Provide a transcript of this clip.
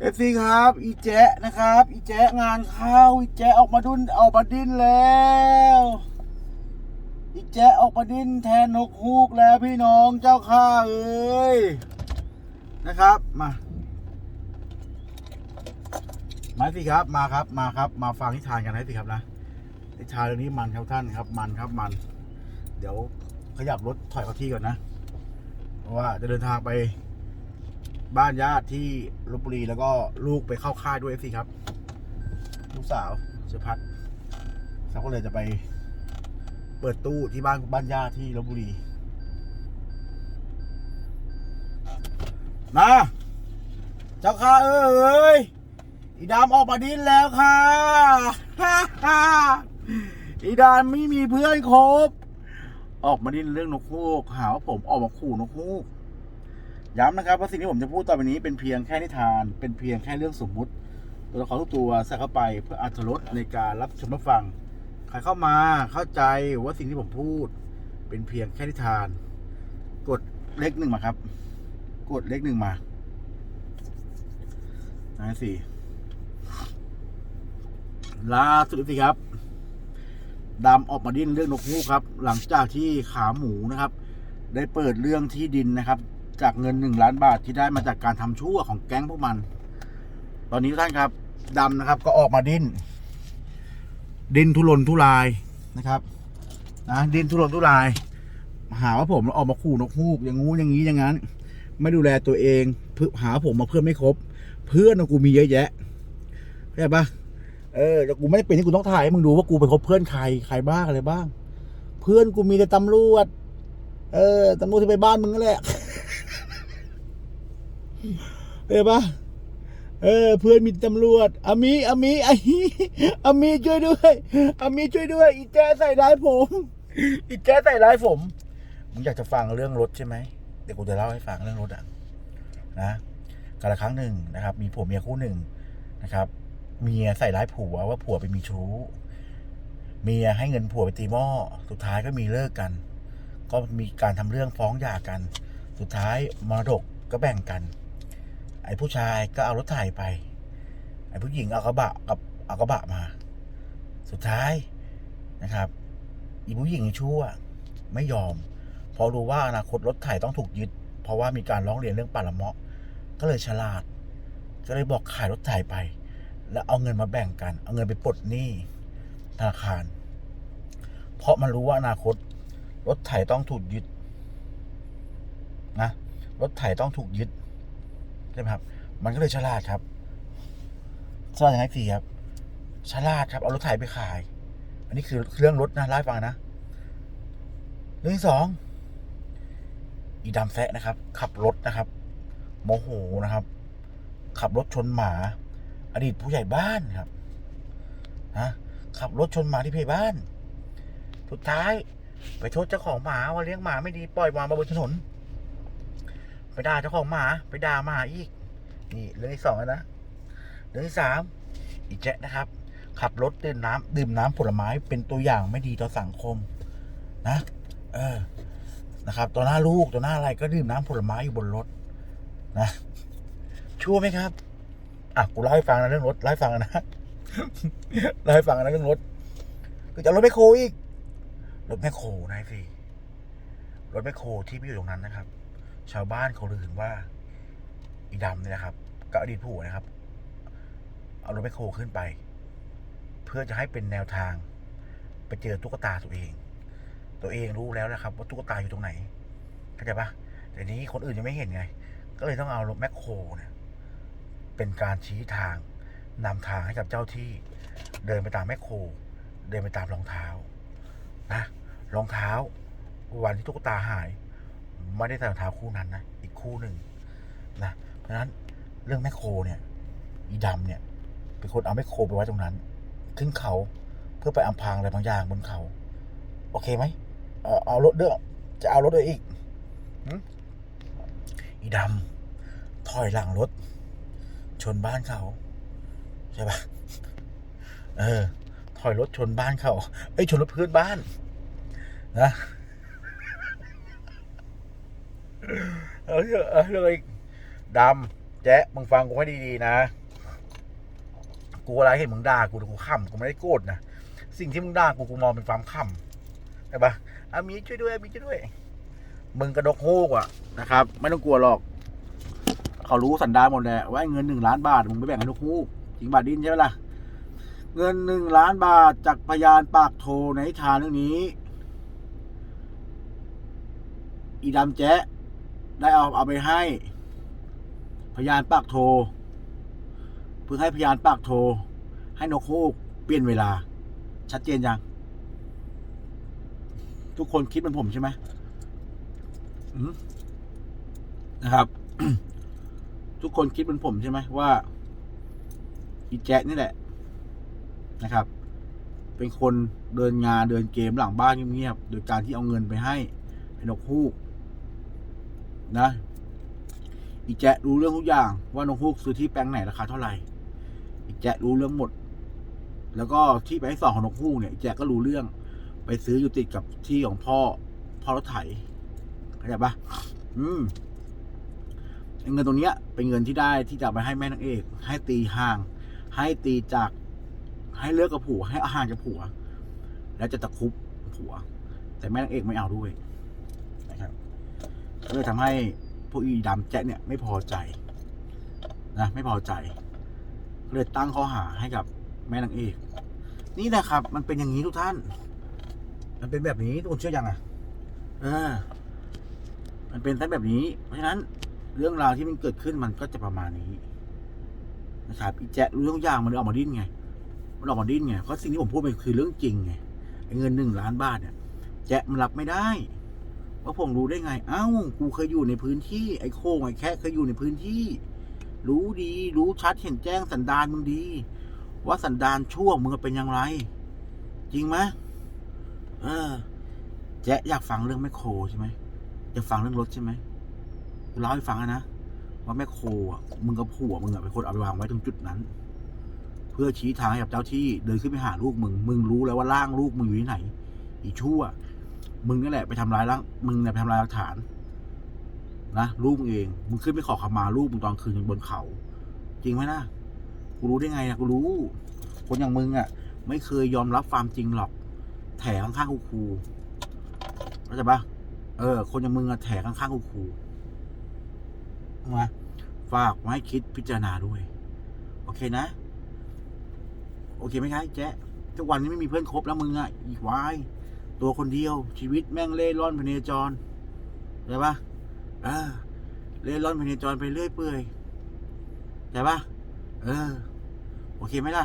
เอฟซีครับ อีแจ๊ะนะครับ อีแจ๊ะงานเข้าอีแจ๊ะออกมาดุนออกมาดิ้นแล้ว อีแจ๊ะออกมาดิ้นแทนนกฮูกแล้วพี่น้องเจ้าข้าเอ้ยนะครับมามาสิครับมาครับมาครับ มาฟังนิทานกันให้สิครับนะนิทานเรื่องนี้มันครับท่านครับมันครับมัน เดี๋ยวขยับรถถอยเข้าที่ก่อนนะเพราะว่าจะเดินทางไป บ้านญาติที่ลบบุรีแล้วก็ลูกไปเข้าค่ายด้วยสิครับ ลูกสาวเชพัดเขาก็เลยจะไปเปิดตู้ที่บ้านบ้านญาติที่ลบบุรีมาเจ้าข้าเอ้ยอีดามออกมาดิ้นแล้วค่ะอีดามไม่มีเพื่อนครบ ออกมาดิ้นเรื่องนกฮูกหาว่าผมออกมาขู่นกฮูก ย้ำนะครับว่าสิ่งที่ผมจะพูดต่อไปนี้เป็นเพียงแค่นิทาน เป็นเพียงแค่เรื่องสมมุติ ตัวละครทุกตัวใส่เข้าไปเพื่ออรรถรสในการรับชมรับฟัง ใครเข้ามาเข้าใจว่าสิ่งที่ผมพูด เป็นเพียงแค่นิทาน กดเลขหนึ่งมาครับ กดเลขหนึ่งมานะสี่ล่าสุดสิครับดำออกมาดิ้นเรื่องนกฮูกครับ หลังจากที่ขาหมูนะครับ ได้เปิดเรื่องที่ดินนะครับ จากเงินหนึ่งล้านบาทที่ได้มาจากการทำชั่วของแก๊งพวกมัน ตอนนี้ท่านครับดำนะครับ ก็ออกมาดิ้น ดิ้นทุรนทุรายนะครับนะดิ้นทุรนทุราย หาว่าผมออกมาขู่นกฮูกอย่างงู้อย่างนี้อย่างนั้น ไม่ดูแลตัวเองเพื่อหาผมมาเพื่อนไม่ครบ เพื่อนกูมีเยอะแยะเข้าใจปะเออแต่กูไม่ได้เป็นที่กูต้องถ่ายให้มึงดูว่ากูไปคบเพื่อนใครใครบ้างอะไรบ้าง เพื่อนกูมีแต่ตำรวจ เออตำรวจที่ไปบ้านมึงนั่นแหละ เห็นปะเออเพื่อนมีตำรวจอามีอามีอามีอามีช่วยด้วยอามีช่วยด้วย อีแจใส่ร้ายผม อีแจใส่ร้ายผมมึงอยากจะฟังเรื่องรถใช่ไหมเดี๋ยวกูจะเล่าให้ฟังเรื่องรถอะนะกาละครั้งหนึ่งนะครับ มีผัวเมียคู่หนึ่งนะครับ เมียใส่ร้ายผัวว่าผัวไปมีชู้เมียให้เงินผัวไปตีหม้อสุดท้ายก็มีเลิกกัน ก็มีการทำเรื่องฟ้องหย่ากัน สุดท้ายมรดกก็แบ่งกัน ไอ้ผู้ชายก็เอารถไถไป ไอ้ผู้หญิงเอากระบะกับเอากระบะมา สุดท้ายนะครับอีผู้หญิงชั่วไม่ยอม พอรู้ว่าอนาคตรถไถต้องถูกยึด เพราะว่ามีการร้องเรียนเรื่องป่าละเมาะ ก็เลยฉลาด ก็เลยบอกขายรถไถไป แล้วเอาเงินมาแบ่งกัน เอาเงินไปปลดหนี้ธนาคาร เพราะมันรู้ว่าอนาคต รถไถต้องถูกยึดนะรถไถต้องถูกยึด ใช่ไหมครับ มันก็เลยฉลาดครับฉลาดยังไงสี่ครับฉลาดครับเอารถไถไปขาย อันนี้คือเรื่องรถนะเล่าฟังนะ เรื่องที่สองอีดำแซะนะครับ ขับรถนะครับ โมโหนะครับ ขับรถชนหมา อดีตผู้ใหญ่บ้านครับนะขับรถชนหมาที่ผู้ใหญ่บ้าน สุดท้าย ไปโทษเจ้าของหมาว่าเลี้ยงหมาไม่ดีปล่อยหมามาบนถนน ไปด่าเจ้าของหมา ไปด่าหมาอีก นี่เรื่องที่สองนะเรื่องที่สามอีแจ๊นะครับ ขับรถดื่มน้ำดื่มน้ำผลไม้เป็นตัวอย่างไม่ดีต่อสังคม นะ เออ นะครับต่อหน้าลูกต่อหน้าอะไรก็ดื่มน้ำผลไม้อยู่บนรถ นะชั่วไหมครับอะกูเล่าให้ฟังนะเรื่องรถเล่าให้ฟังนะเล่าให้ฟังนะเรื่องรถก็จะรถแมคโครอีกรถแมคโครนะสิรถแมคโครที่ไม่อยู่ตรงนั้นนะครับ ชาวบ้านเขาลือกันว่าอีดำเนี่ยนะครับกับอดีตผัวนะครับ เอารถแมคโครขึ้นไป เพื่อจะให้เป็นแนวทาง ไปเจอตุ๊กตาตัวเอง ตัวเองรู้แล้วนะครับ ว่าตุ๊กตาอยู่ตรงไหนเข้าใจปะแต่นี้คนอื่นยังไม่เห็นไง ก็เลยต้องเอารถแมคโครเนี่ยเป็นการชี้ทางนำทางให้กับเจ้าที่ เดินไปตามแมคโคร เดินไปตามรองเท้านะรองเท้าวันที่ตุ๊กตาหาย ไม่ได้ใส่รองเท้าคู่นั้นนะ อีกคู่หนึ่งนะ เพราะฉะนั้นเรื่องแมคโครเนี่ยอีดำเนี่ยเป็นคนเอาแมคโครไปไว้ตรงนั้น ขึ้นเขาเพื่อไปอำพรางอะไรบางอย่างบนเขา โอเคไหมเออเอารถเด้อจะเอารถเลยอีกอีดำถอยหลังรถ ชนบ้านเขา ใช่ปะเออถอยรถชนบ้านเขา เอ้ยชนรถเพื่อนบ้าน นะ เออเออเลยดำแจ๊ะมึงฟังกูให้ดีๆนะ กูอะไรเห็นมึงด่ากูแต่กูขำกูไม่ได้โกรธนะสิ่งที่มึงด่ากูกูมองเป็นความขำใช่ปะอามีช่วยด้วยอามีช่วยด้วย มึงกระดกโฮกอะนะครับ ไม่ต้องกลัวหรอก เขารู้สันดานหมดแหละว่าเงินหนึ่งล้านบาทมึงไปแบ่งให้นกฮูกจริงบาทดินใช่ไหมล่ะเงินหนึ่งล้านบาทจากพยานปากโทในทานเรื่องนี้ อีดำแจ๊ะ ได้เอาเอาไปให้ พยานปากโท เพื่อให้พยานปากโท ให้นกฮูกเปลี่ยนเวลา ชัดเจนยัง ทุกคนคิดเหมือนผมใช่ไหมนะครับ ทุกคนคิดเหมือนผมใช่ไหมว่าอีแจ๊นี่แหละ นะครับ เป็นคนเดินงานเดินเกมหลังบ้านเงียบๆโดยการที่เอาเงินไปให้ไอ้นกฮูก นะ อีแจ๊รู้เรื่องทุกอย่าง ว่านกฮูกซื้อที่แปลงไหนราคาเท่าไหร่ อีแจ๊รู้เรื่องหมด แล้วก็ที่ไปให้สองของนกฮูกเนี่ยอีแจ๊ก็รู้เรื่อง ไปซื้ออยู่ติดกับที่ของพ่อพ่อรถไถเข้าใจปะอืมเงินตรงเนี้ย เป็นเงินที่ได้ที่จะไปให้แม่นางเอก ให้ตีห่าง ให้ตีจาก ให้เลิกกับผัว ให้อาหารกับผัว แล้วจะตะคุบผัว แต่แม่นางเอกไม่เอาด้วย ก็เลยทำให้พวกอีดำแจ๊ะเนี่ยไม่พอใจนะไม่พอใจก็เลยตั้งข้อหาให้กับแม่นางเอกนี่นะครับ มันเป็นอย่างนี้ทุกท่าน มันเป็นแบบนี้ทุกคนเชื่อยังอะเออ มันเป็นแบบนี้ เพราะฉะนั้นเรื่องราวที่มันเกิดขึ้นมันก็จะประมาณนี้นะครับอีแจ๊รู้เรื่องอย่างมันเออกมาดิ้นไง มันออกมาดิ้นไงเพราะสิ่งที่ผมพูดไปคือเรื่องจริงไงเงินหนึ่งล้านบาทเนี่ยแจ๊มันรับไม่ได้ ว่าผมรู้ได้ไง เอ้า กูเคยอยู่ในพื้นที่ ไอ้โค้งไอ้แค่เคยอยู่ในพื้นที่ รู้ดี รู้ชัดเห็นแจ้งสันดานมึงดี ว่าสันดานชั่วมึงเป็นอย่างไร จริงไหมเออ แจ๊อยากฟังเรื่องแมคโคใช่ไหมอยากฟังเรื่องรถใช่ไหมเล่าให้ฟังนะว่าแม่โคอะมึงกับผัวมึงอะเป็นคนเอาไปวางไว้ตรงจุดนั้น เพื่อชี้ทางให้กับเจ้าที่เดินขึ้นไปหาลูกมึง มึงรู้แล้วว่าร่างลูกมึงอยู่ที่ไหน อีชั่ว มึงนี่แหละไปทำร้ายร่างมึงเนี่ยไปทำลายหลักฐาน นะลูกมึงเองมึงขึ้นไปขอขมาลูกมึงตอนคืนบนเขา จริงไหมนะกูรู้ได้ไงนะกูรู้ คนอย่างมึงอะ ไม่เคยยอมรับความจริงหรอก แถข้างๆกูครูเข้าใจปะเออ คนอย่างมึงอะแถข้างๆกูครูมาฝากไว้คิดพิจารณาด้วย โอเคนะ โอเคไหมครับแจ๊ทุกวันนี้ไม่มีเพื่อนคบแล้วมึงอะอีกวาย ตัวคนเดียว ชีวิตแม่งเล่ร่อนพเนจรใช่ปะเออเล่ร่อนพเนจรไปเรื่อยเปื่อยใช่ปะเออ โอเคไหมล่ะ